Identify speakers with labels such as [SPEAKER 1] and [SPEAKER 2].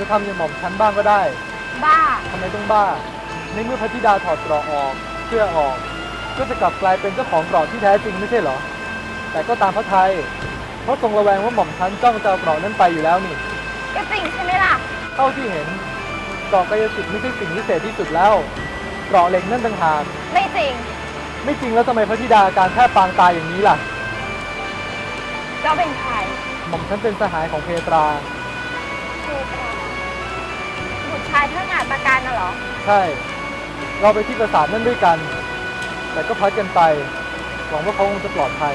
[SPEAKER 1] จะทำอย่างหม่อมฉันบ้างก็ได้
[SPEAKER 2] บ้า
[SPEAKER 1] ทำไมต้องบ้า ในเมื่อพระธิดาถอดเกราะออกเสื้อออก ก็จะกลับกลายเป็นเจ้าของเกราะที่แท้จริงไม่ใช่เหรอ แต่ก็ตามพระไทยเพราะทรงระแวงว่าหม่อมฉันจ้องจะเอาเกราะนั้นไปอยู่แล้วนี่
[SPEAKER 2] ก็จริงใช่ไหมล่ะ
[SPEAKER 1] เท่าที่เห็นเกราะกายสิทธิ์ไม่ใช่สิ่งพิเศษที่สุดแล้ว เกราะเหล็กนั่นต่างหาก
[SPEAKER 2] ไม่จริง
[SPEAKER 1] ไม่จริงแล้วทำไมพระธิดาอาการแทบปางตายอย่างนี้ล่ะ
[SPEAKER 2] เจ้าเป็นใคร
[SPEAKER 1] หม่อมฉันเป็นสหายของเพตราา
[SPEAKER 2] ยเพื่องานประการน่ะเหรอ
[SPEAKER 1] ใช่ เราไปที่ปราสาทนั่นด้วยกัน แต่ก็พัดกันไป หวังว่าเขาคงจะปลอดภัย